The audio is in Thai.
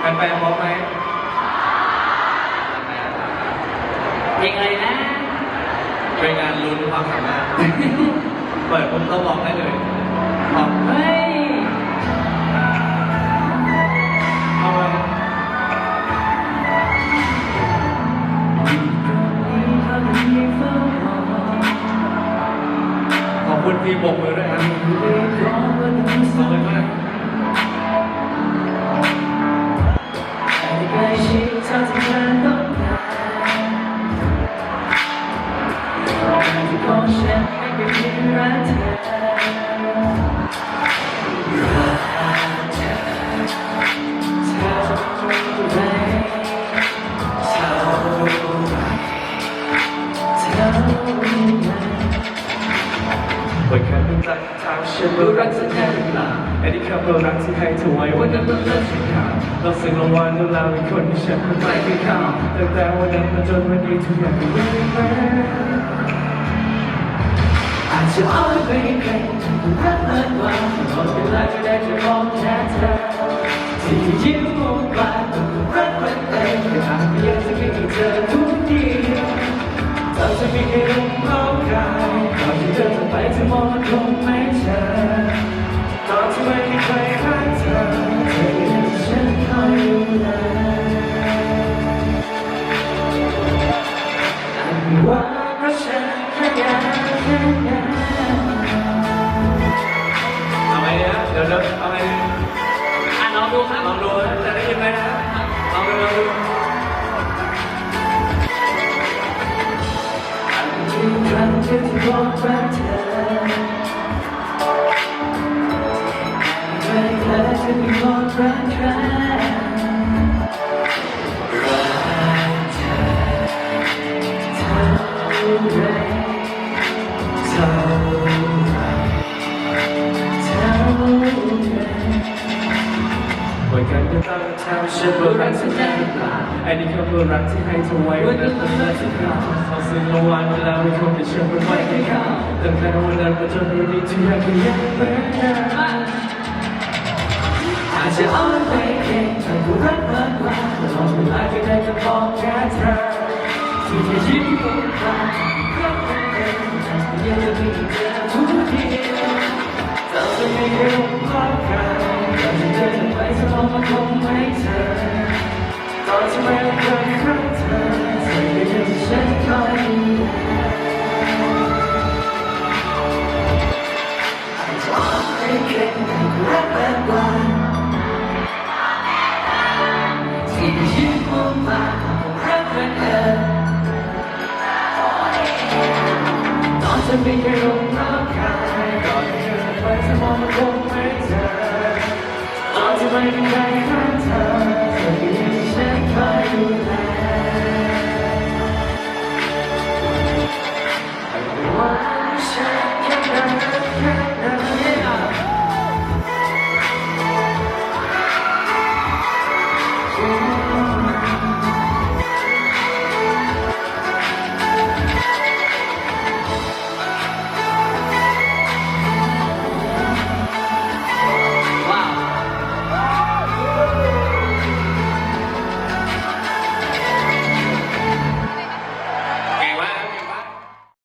แฟนๆพร้อมไหมเพลงอะไรนะเป็นงานลุ้นความสามารถเปิดปุ๊บต้องร้องได้เลยพร้อมเฮ้ยเอาไปขอบคุณทีมบกมือด้วยครับขอบคุณมาก ของฉันไม่เคยคิดรักเธอรักเธอเท่าไรเท่าไรเท่าไรเปิดแค่เพิ่งจะถามฉันว่ารักเธอแค่หรือเปล่าไอ้ที่คำว่ารักที่ให้เธอไว้วันนั้นมันเลิกสีขาวเราสึกรางวัลแล้วเราเป็นคนที่ฉันไม่ไม่เคยเข้าตั้งแต่วันนั้นมาจนวันนี้ทุกอย่างเป็นเรื่ องแปลกอาจจะอ้อนไปไกลรักมากกว่าตลอดเวลาก็ได้จะมองแค่เธอที่ยิ้มมุมปากรักมันเองแต่อาจไม่อยากจะให้เธอทุกทีตอนจะมีแค่ลมเข้ากายก่อนที่เธอจะไปเธอมองมันคงไม่เจอตอนที่ไม่มีใครรักเธอเธอยังฉันคอยดูแลอาจมีว่าเพราะฉันแค่อยากแค่อยาก ดี๋ยวเดี๋ยวเอาไงอะลองดูครับลองดูจะได้ยินไหมนะลองดูลองดูทุกครั้งที่บอกรักเธอ ฉันว่ารักฉันได้หรือเปล่าไอ้นี่คำว่ารักที่ให้เธอไว้วันนั้นมันเลิกสีขาวเขาซึ้งรางวัลเวลาเป็นคนที่ฉันไม่ไม่เคยเข้าตั้งแต่วันนั้นมาจนวันนี้ทุกอย่างก็ยังเหมือนเดิมอาจจะอ่อนไปเองแต่กูรักมากกว่าแต่ลองดเวลาที่ได้จะบอกแค่เธอที่จะยิ้มมุมปากรักมันเองแต่ยังจะมีเธอ ไม่เคยลมรักกายก่อนเธอไปจะมองมันคงไม่เจอตอนที่ไม่มีใคร